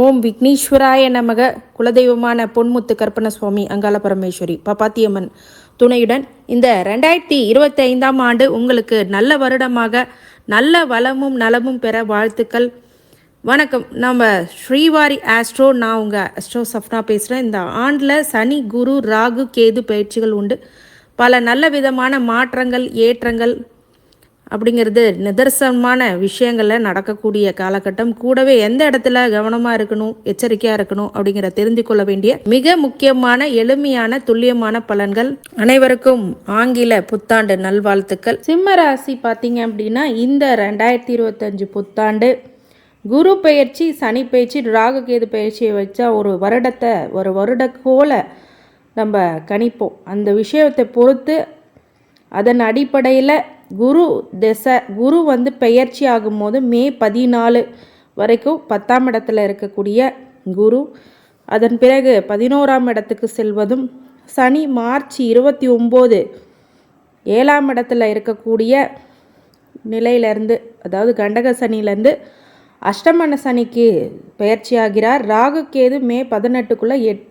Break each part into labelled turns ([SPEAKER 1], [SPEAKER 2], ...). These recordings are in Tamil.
[SPEAKER 1] ஓம் விக்னேஸ்வராய நமக. குலதெய்வமான பொன்முத்து கற்பன சுவாமி அங்கால பரமேஸ்வரி பப்பாத்தியம்மன் துணையுடன் இந்த ரெண்டாயிரத்தி இருபத்தி ஐந்தாம் ஆண்டு உங்களுக்கு நல்ல வருடமாக நல்ல வளமும் நலமும் பெற வாழ்த்துக்கள். வணக்கம். நம்ம ஸ்ரீவாரி ஆஸ்ட்ரோ நான் உங்கள் அஸ்ட்ரோ சஃப்னா பேசுகிறேன் இந்த ஆண்டில் சனி குரு ராகு கேது பயிற்சிகள் உண்டு. பல நல்ல விதமான மாற்றங்கள் ஏற்றங்கள் அப்படிங்கிறது நிதர்சனமான விஷயங்களில் நடக்கக்கூடிய காலகட்டம். கூடவே எந்த இடத்துல கவனமாக இருக்கணும் எச்சரிக்கையாக இருக்கணும் அப்படிங்கிற தெரிந்து கொள்ள வேண்டிய மிக முக்கியமான எளிமையான துல்லியமான பலன்கள் அனைவருக்கும் ஆங்கில புத்தாண்டு நல்வாழ்த்துக்கள். சிம்ம ராசி பார்த்தீங்க அப்படின்னா இந்த ரெண்டாயிரத்தி இருபத்தஞ்சு புத்தாண்டு குரு பெயர்ச்சி சனி பெயர்ச்சி ராகுகேது பெயர்ச்சியை வச்சா ஒரு வருடத்தை ஒரு வருடக்கோல நம்ம கணிப்போம். அந்த விஷயத்தை பொறுத்து அதன் அடிப்படையில் குரு திசை குரு வந்து பெயர்ச்சி ஆகும்போது மே பதினாலு வரைக்கும் பத்தாம் இடத்துல இருக்கக்கூடிய குரு. அதன் பிறகு பதினோராம் இடத்துக்கு செல்வதும் சனி மார்ச் இருபத்தி ஒம்பது ஏழாம் இடத்துல இருக்கக்கூடிய நிலையிலேருந்து அதாவது கண்டக சனியிலேருந்து அஷ்டமன சனிக்கு பயிற்சி ஆகிறார். ராகு கேது மே பதினெட்டுக்குள்ளே எட்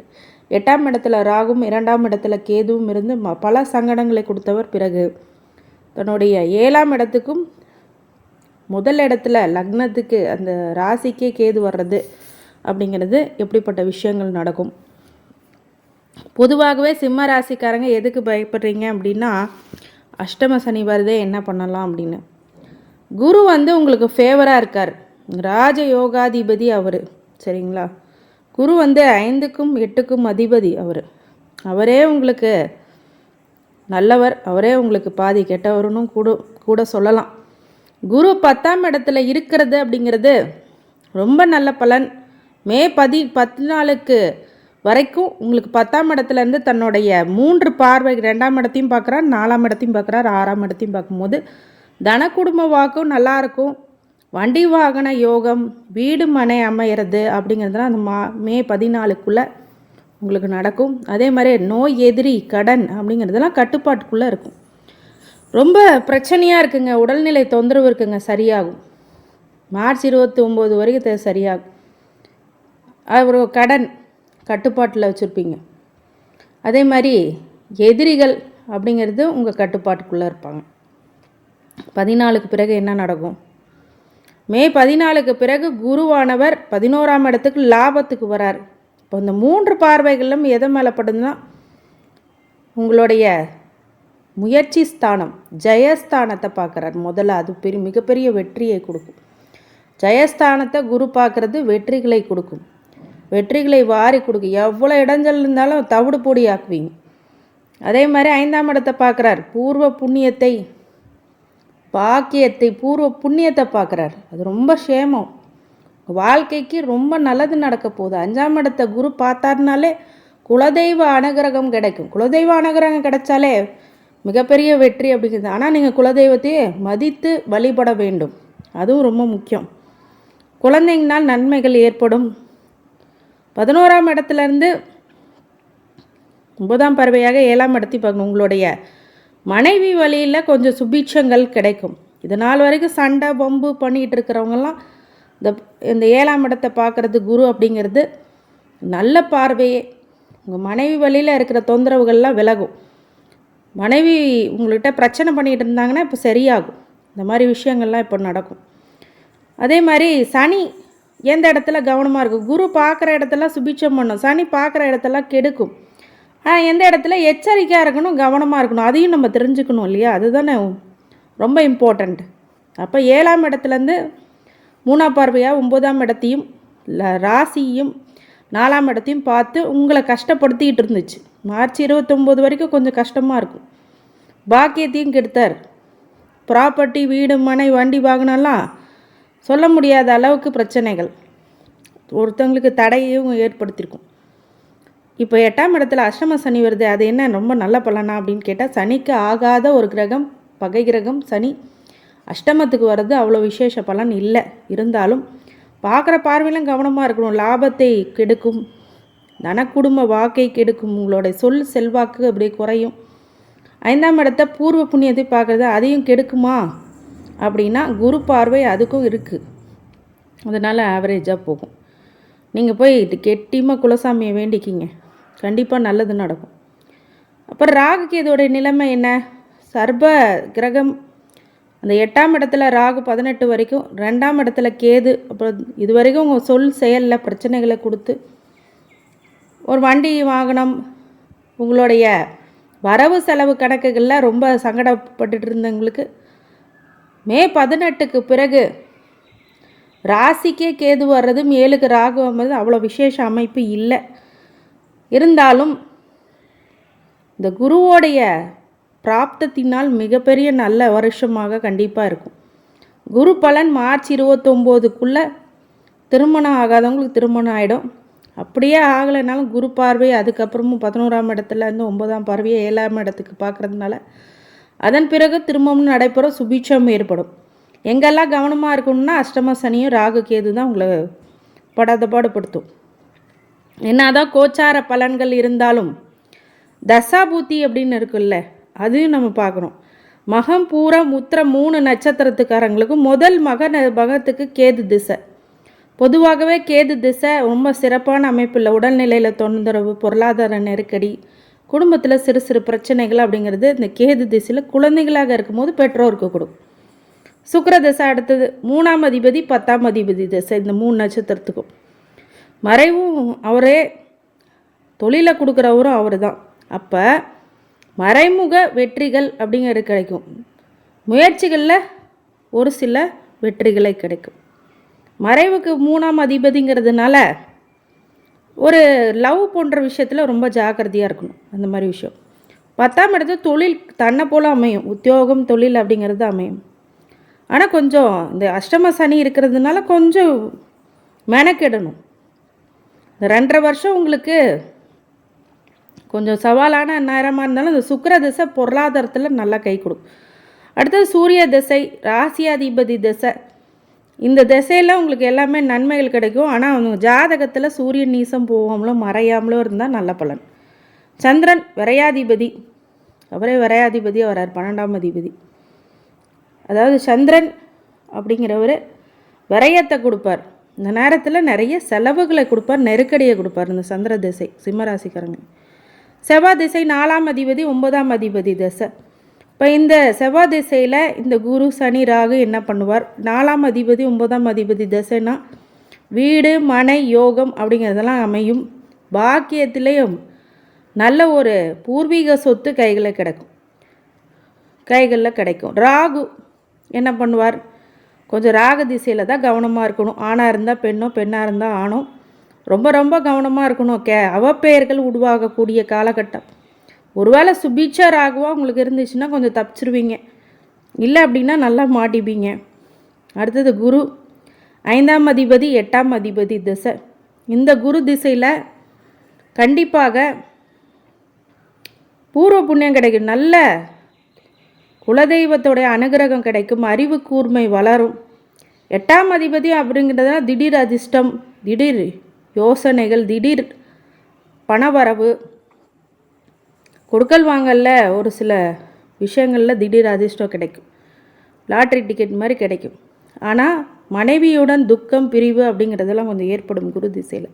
[SPEAKER 1] எட்டாம் இடத்துல ராகும் இரண்டாம் இடத்துல கேதுவும் இருந்து ம பல சங்கடங்களை கொடுத்தவர் பிறகு. தன்னுடைய ஏழாம் இடத்துக்கும் முதல் இடத்துல லக்னத்துக்கு அந்த ராசிக்கே கேது வர்றது அப்படிங்கிறது எப்படிப்பட்ட விஷயங்கள் நடக்கும். பொதுவாகவே சிம்ம ராசிக்காரங்க எதுக்கு பயப்படுறீங்க அப்படின்னா அஷ்டம சனி வருதே என்ன பண்ணலாம் அப்படின்னு. குரு வந்து உங்களுக்கு ஃபேவராக இருக்கார். ராஜ யோகாதிபதி அவர் சரிங்களா? குரு வந்து ஐந்துக்கும் எட்டுக்கும் அதிபதி அவர். அவரே உங்களுக்கு நல்லவர் அவரே உங்களுக்கு பாதி கெட்டவருன்னு கூட கூட சொல்லலாம். குரு பத்தாம் இடத்துல இருக்கிறது அப்படிங்கிறது ரொம்ப நல்ல பலன். மே பதி பத்து வரைக்கும் உங்களுக்கு பத்தாம் இடத்துலேருந்து தன்னுடைய மூன்று பார்வை ரெண்டாம் இடத்தையும் பார்க்குறார் நாலாம் இடத்தையும் பார்க்குறார் ஆறாம் இடத்தையும் பார்க்கும்போது தன குடும்ப வாக்கும் நல்லாயிருக்கும் வண்டி வாகன யோகம் வீடு மனை அமையிறது அப்படிங்கிறதுலாம் அந்த மா மே பதினாலுக்குள்ளே உங்களுக்கு நடக்கும். அதே மாதிரி நோய் எதிரி கடன் அப்படிங்கிறதெல்லாம் கட்டுப்பாட்டுக்குள்ளே இருக்கும். ரொம்ப பிரச்சனையாக இருக்குங்க. உடல்நிலை தொந்தரவு இருக்குங்க. சரியாகும். மார்ச் இருபத்தி ஒம்பது வரைக்கும் தெ- சரியாகும். அப்புறம் கடன் கட்டுப்பாட்டில் வச்சுருப்பீங்க. அதே மாதிரி எதிரிகள் அப்படிங்கிறது உங்கள் கட்டுப்பாட்டுக்குள்ளே இருப்பாங்க. பதினாலுக்கு பிறகு என்ன நடக்கும்? மே பதினாலுக்கு பிறகு குருவானவர் பதினோராம் இடத்துக்கு லாபத்துக்கு வரார். இப்போ இந்த மூன்று பார்வைகளும் எதை மேலே படுதுன்னா உங்களுடைய முயற்சி ஸ்தானம் ஜெயஸ்தானத்தை பார்க்குறார். முதல்ல அது பெரிய மிகப்பெரிய வெற்றியை கொடுக்கும். ஜெயஸ்தானத்தை குரு பார்க்குறது வெற்றிகளை கொடுக்கும். வெற்றிகளை வாரி கொடுக்கும். எவ்வளோ இடைஞ்சல் இருந்தாலும் தவிடு பொடி ஆக்குவீங்க. அதே மாதிரி ஐந்தாம் இடத்தை பார்க்குறார். பூர்வ புண்ணியத்தை பாக்கியத்தை பூர்வ புண்ணியத்தை பார்க்குறார். அது ரொம்ப சேமம் வாழ்க்கைக்கு ரொம்ப நல்லது நடக்க போகுது. அஞ்சாம் இடத்த குரு பார்த்தாருனாலே குலதெய்வ அனுகிரகம் கிடைக்கும். குலதெய்வ அனுகிரகம் கிடைச்சாலே மிகப்பெரிய வெற்றி அப்படிங்கிறது. ஆனால் நீங்கள் குலதெய்வத்தையே மதித்து வழிபட வேண்டும். அதுவும் ரொம்ப முக்கியம். குழந்தைங்கனால் நன்மைகள் ஏற்படும். பதினோராம் இடத்துலேருந்து ஒன்பதாம் பறவையாக ஏழாம் இடத்தி பார்க்கணும். உங்களுடைய மனைவி வழியில் கொஞ்சம் சுபீட்சங்கள் கிடைக்கும். இது நாள் வரைக்கும் சண்டை பம்பு பண்ணிகிட்டு இருக்கிறவங்கெல்லாம் இந்த இந்த ஏழாம் இடத்தை பார்க்குறது குரு அப்படிங்கிறது நல்ல பார்வையே. உங்கள் மனைவி வழியில் இருக்கிற தொந்தரவுகள்லாம் விலகும். மனைவி உங்கள்கிட்ட பிரச்சனை பண்ணிகிட்டு இருந்தாங்கன்னா இப்போ சரியாகும். இந்த மாதிரி விஷயங்கள்லாம் இப்போ நடக்கும். அதே மாதிரி சனி எந்த இடத்துல கவனமாக இருக்கும் குரு பார்க்குற இடத்துல சுபிச்சம் பண்ணும். சனி பார்க்குற இடத்தெல்லாம் கெடுக்கும். ஆனால் எந்த இடத்துல எச்சரிக்கையாக இருக்கணும் கவனமாக இருக்கணும் அதையும் நம்ம தெரிஞ்சுக்கணும் இல்லையா? அதுதானே ரொம்ப இம்பார்ட்டண்ட் அப்போ ஏழாம் இடத்துலேருந்து மூணாம் பார்வையாக ஒம்போதாம் இடத்தையும் ராசியும் நாலாம் இடத்தையும் பார்த்து உங்களை கஷ்டப்படுத்திக்கிட்டு இருந்துச்சு. மார்ச் இருபத்தொம்போது வரைக்கும் கொஞ்சம் கஷ்டமாக இருக்கும். பாக்கியத்தையும் கெடுத்தார். ப்ராப்பர்ட்டி வீடு மனை வண்டி வாகனம்லாம் சொல்ல முடியாத அளவுக்கு பிரச்சனைகள். ஒருத்தவங்களுக்கு தடையும் ஏற்படுத்தியிருக்கும் இப்போ எட்டாம் இடத்துல அஷ்டம சனி வருது. அது என்ன? ரொம்ப நல்ல பலனா அப்படின்னு கேட்டால் சனிக்கு ஆகாத ஒரு கிரகம் பகை கிரகம் சனி. அஷ்டமத்துக்கு வர்றது அவ்வளோ விசேஷ பலன் இல்லை. இருந்தாலும் பார்க்குற பார்வையிலும் கவனமாக இருக்கணும். லாபத்தை கெடுக்கும். தனக்குடும்ப வாக்கை கெடுக்கும். உங்களுடைய சொல் செல்வாக்கு அப்படியே குறையும். ஐந்தாம் இடத்த பூர்வ புண்ணியத்தை பார்க்குறது அதையும் கெடுக்குமா? அப்படின்னா குரு பார்வை அதுக்கும் இருக்குது அதனால் ஆவரேஜாக போகும். நீங்கள் போய் கெட்டியமாக குலசாமியை வேண்டிக்கிங்க. கண்டிப்பாக நல்லது நடக்கும். அப்புறம் ராகு இதோடைய நிலைமை என்ன? சர்ப கிரகம் அந்த எட்டாம் இடத்துல ராகு பதினெட்டு வரைக்கும் ரெண்டாம் இடத்துல கேது அப்புறம் இது வரைக்கும் உங்கள் சொல் செயலில் பிரச்சனைகளை கொடுத்து ஒரு வண்டி வாகனம் உங்களுடைய வரவு செலவு கணக்குகளில் ரொம்ப சங்கடப்பட்டுட்டு இருந்தவங்களுக்கு மே பதினெட்டுக்கு பிறகு ராசிக்கே கேது வர்றதும் ஏழுக்கு ராகு வர்றது அவ்வளோ விசேஷ அமைப்பு இல்லை. இருந்தாலும் இந்த குருவோடைய பிராப்தத்தினால் மிகப்பெரிய நல்ல வருஷமாக கண்டிப்பாக இருக்கும். குரு பலன் மார்ச் இருபத்தொம்போதுக்குள்ளே திருமணம் ஆகாதவங்களுக்கு திருமணம் ஆகிடும் அப்படியே ஆகலைனாலும் குரு பார்வை அதுக்கப்புறமும் பதினோராம் இடத்துல இருந்து ஒன்பதாம் பார்வையை ஏழாம் இடத்துக்கு பார்க்குறதுனால அதன் பிறகு திரும்பவும் நடைபெறும் சுபீட்சம் ஏற்படும். எங்கெல்லாம் கவனமாக இருக்கணும்னா அஷ்டம சனியும் ராகு கேது தான் உங்களை படாத பாடுபடுத்தும். என்னதான் கோச்சார பலன்கள் இருந்தாலும் தசாபூத்தி அப்படின்னு இருக்குல்ல அதையும் நம்ம பார்க்குறோம் மகம் பூரா முத்திர மூணு நட்சத்திரத்துக்காரங்களுக்கு முதல் மக மகத்துக்கு கேது திசை. பொதுவாகவே கேது திசை ரொம்ப சிறப்பான அமைப்பில் உடல்நிலையில் தொந்தரவு பொருளாதார நெருக்கடி குடும்பத்தில் சிறு சிறு பிரச்சனைகள் அப்படிங்கிறது இந்த கேது திசையில் குழந்தைகளாக இருக்கும்போது பெற்றோருக்கு கொடுக்கும் சுக்கர திசை அடுத்தது மூணாம் அதிபதி பத்தாம் அதிபதி திசை இந்த மூணு நட்சத்திரத்துக்கும். மறைவும் அவரே தொழிலை கொடுக்குறவரும் அவர் தான் அப்போ மறைமுக வெற்றிகள் அப்படிங்கிறது கிடைக்கும். முயற்சிகளில் ஒரு சில வெற்றிகளை கிடைக்கும். மறைவுக்கு மூணாம் அதிபதிங்கிறதுனால ஒரு லவ் போன்ற விஷயத்தில் ரொம்ப ஜாக்கிரதையாக இருக்கணும். அந்த மாதிரி விஷயம். பத்தாம் இடத்து தொழில் தன்னை போல் அமையும். உத்தியோகம் தொழில் அப்படிங்கிறது அமையும். ஆனால் கொஞ்சம் இந்த அஷ்டம சனி இருக்கிறதுனால கொஞ்சம் மெனக்கிடணும். இந்த ரெண்டரை வருஷம் உங்களுக்கு கொஞ்சம் சவாலான நேரமாக இருந்தாலும் இந்த சுக்கர திசை பொருளாதாரத்தில் நல்லா கை கொடுக்கும். அடுத்தது சூரிய திசை ராசியாதிபதி திசை. இந்த திசையில் உங்களுக்கு எல்லாமே நன்மைகள் கிடைக்கும். ஆனால் அவங்க ஜாதகத்தில் சூரியன் நீசம் போகாமலோ மறையாமலோ இருந்தால் நல்ல பலன். சந்திரன் விரையாதிபதி. அவரே விரையாதிபதியாக வரார் பன்னெண்டாம் அதிபதி. அதாவது சந்திரன் அப்படிங்கிறவர் விரயத்தை கொடுப்பார். இந்த நேரத்தில் நிறைய செலவுகளை கொடுப்பார் நெருக்கடியை கொடுப்பார் இந்த சந்திர திசை சிம்மராசிக்காரங்க செவ்வாய் திசை நாலாம் அதிபதி ஒன்பதாம் அதிபதி திசை. இப்போ இந்த செவ்வாய் திசையில் இந்த குரு சனி ராகு என்ன பண்ணுவார்? நாலாம் அதிபதி ஒன்பதாம் அதிபதி தசைனா வீடு மனை யோகம் அப்படிங்கிறதெல்லாம் அமையும். பாக்கியத்திலையும் நல்ல ஒரு பூர்வீக சொத்து கைகளில் கிடைக்கும். கைகளில் கிடைக்கும். ராகு என்ன பண்ணுவார்? கொஞ்சம் ராக திசையில் தான் கவனமாக இருக்கணும். ஆணாக இருந்தால் பெண்ணோ பெண்ணாக இருந்தால் ஆணும் ரொம்ப ரொம்ப கவனமாக இருக்கணும். கே அவப்பெயர்கள் உருவாகக்கூடிய காலகட்டம். ஒருவேளை சுபீட்சா ராகுவாக உங்களுக்கு இருந்துச்சுன்னா கொஞ்சம் தப்பிச்சிருவீங்க. இல்லை அப்படின்னா நல்லா மாட்டிப்பீங்க. அடுத்தது குரு. ஐந்தாம் அதிபதி எட்டாம் அதிபதி திசை. இந்த குரு திசையில் கண்டிப்பாக பூர்வ புண்ணியம் கிடைக்கும். நல்ல குலதெய்வத்தோடைய அனுகிரகம் கிடைக்கும். அறிவு கூர்மை வளரும். எட்டாம் அதிபதி அப்படிங்கிறதுனா திடீர் அதிர்ஷ்டம். திடீர் யோசனைகள் திடீர் பணவரவு. கொடுக்கல் வாங்கல ஒரு சில விஷயங்களில் திடீர் அதிர்ஷ்டம் கிடைக்கும். லாட்ரி டிக்கெட் மாதிரி கிடைக்கும். ஆனால் மனைவியுடன் துக்கம் பிரிவு அப்படிங்கிறதெல்லாம் கொஞ்சம் ஏற்படும் குரு திசையில்.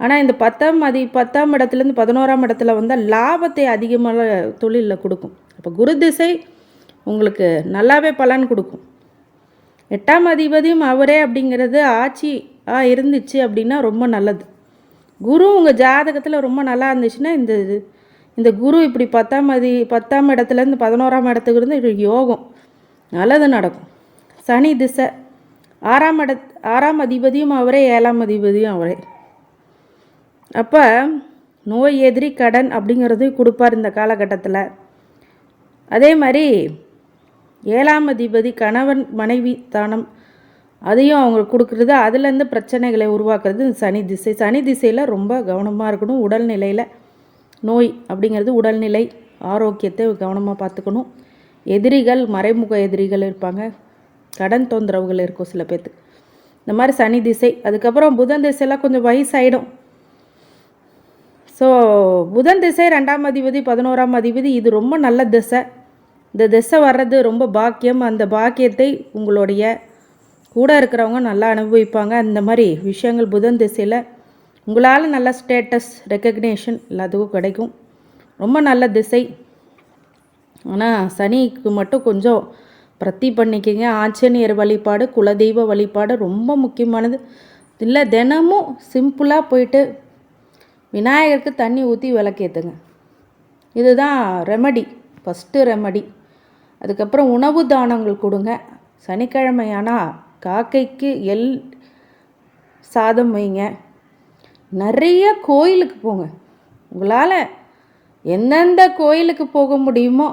[SPEAKER 1] ஆனால் இந்த பத்தாம் அதி பத்தாம் இடத்துலேருந்து பதினோராம் இடத்துல வந்தால் லாபத்தை அதிகமாக தொழிலில் கொடுக்கும். அப்போ குரு திசை உங்களுக்கு நல்லாவே பலன் கொடுக்கும். எட்டாம் அதிபதியும் அவரே அப்படிங்கிறது ஆட்சி இருந்துச்சு அப்படின்னா ரொம்ப நல்லது. குரு உங்கள் ஜாதகத்தில் ரொம்ப நல்லா இருந்துச்சுன்னா இந்த இந்த குரு இப்படி பத்தாம் அதி பத்தாம் இடத்துலேருந்து பதினோராம் இடத்துக்கு இருந்து இப்படி யோகம். நல்லது நடக்கும். சனி திசை. ஆறாம் இட ஆறாம் அதிபதியும் அவரே ஏழாம் அதிபதியும் அவரே. அப்போ நோய் எதிரி கடன் அப்படிங்கிறது கொடுப்பார் இந்த காலகட்டத்தில். அதே மாதிரி ஏழாம் அதிபதி கணவன் மனைவி தானம் அதையும் அவங்க கொடுக்குறது அதுலேருந்து பிரச்சனைகளை உருவாக்குறது சனி திசை. சனி திசையில் ரொம்ப கவனமாக இருக்கணும். உடல்நிலையில் நோய் அப்படிங்கிறது உடல்நிலை ஆரோக்கியத்தை கவனமாக பார்த்துக்கணும். எதிரிகள் மறைமுக எதிரிகள் இருப்பாங்க. கடன் தொந்தரவுகள் இருக்கும் சில பேர்த்துக்கு. இந்த மாதிரி சனி திசை. அதுக்கப்புறம் புதன் திசையெல்லாம் கொஞ்சம் வயசாயிடும். ஸோ புதன் திசை ரெண்டாம் அதிபதி பதினோராம் அதிபதி இது ரொம்ப நல்ல திசை. இந்த திசை வர்றது ரொம்ப பாக்கியம். அந்த பாக்கியத்தை உங்களுடைய கூட இருக்கிறவங்க நல்லா அனுபவிப்பாங்க. அந்த மாதிரி விஷயங்கள் புதன் திசையில் உங்களால் நல்ல ஸ்டேட்டஸ் ரெக்கக்னேஷன் எல்லாத்துக்கும் கிடைக்கும். ரொம்ப நல்ல திசை. ஆனால் சனிக்கு மட்டும் கொஞ்சம் பிரத்தி பண்ணிக்கிங்க. ஆஞ்சநேயர் வழிபாடு குலதெய்வ வழிபாடு ரொம்ப முக்கியமானது. இல்லை தினமும் சிம்பிளாக போயிட்டு விநாயகருக்கு தண்ணி ஊற்றி விளக்கேற்றுங்க இதுதான் ரெமடி ஃபஸ்ட்டு ரெமடி அதுக்கப்புறம் உணவு தானங்கள் கொடுங்க. சனிக்கிழமையானால் காக்கைக்கு எல் சாதம் வைங்க. நிறைய கோயிலுக்கு போங்க. உங்களால் எந்தெந்த கோயிலுக்கு போக முடியுமோ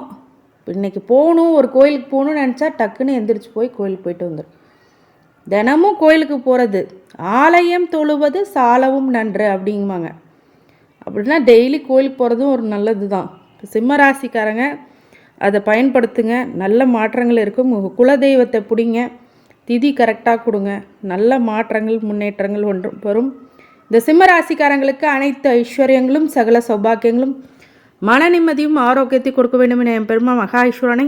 [SPEAKER 1] இன்னைக்கு போகணும் ஒரு கோயிலுக்கு போகணும்னு நினச்சா டக்குன்னு எந்திரிச்சு போய் கோயிலுக்கு போயிட்டு வந்துடும் தினமும் கோயிலுக்கு போகிறது ஆலயம் தொழுவது சாலவும் நன்று அப்படிங்குவாங்க. அப்படின்னா டெய்லி கோயிலுக்கு போகிறதும் ஒரு நல்லது தான் சிம்ம ராசிக்காரங்க அதை பயன்படுத்துங்க. நல்ல மாற்றங்கள் இருக்கும். உங்கள் குலதெய்வத்தை பிடிங்க. திதி கரெக்டாக கொடுங்க. நல்ல மாற்றங்கள் முன்னேற்றங்கள் ஒன்று வரும் இந்த சிம்ம ராசிக்காரங்களுக்கு அனைத்து ஐஸ்வர்யங்களும் சகல சௌபாக்கியங்களும் மன நிம்மதியும் ஆரோக்கியத்தை கொடுக்க வேண்டும் என என் பெருமா மகா ஈஸ்வரனை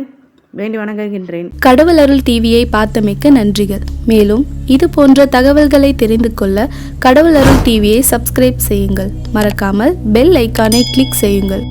[SPEAKER 1] வேண்டி வணங்குகின்றேன்.
[SPEAKER 2] கடவுள் அருள் டிவியை பார்த்தமைக்க நன்றிகள். மேலும் இது போன்ற தகவல்களை தெரிந்து கொள்ள கடவுள் அருள் டிவியை சப்ஸ்கிரைப் செய்யுங்கள். மறக்காமல் பெல் ஐக்கானை கிளிக் செய்யுங்கள்.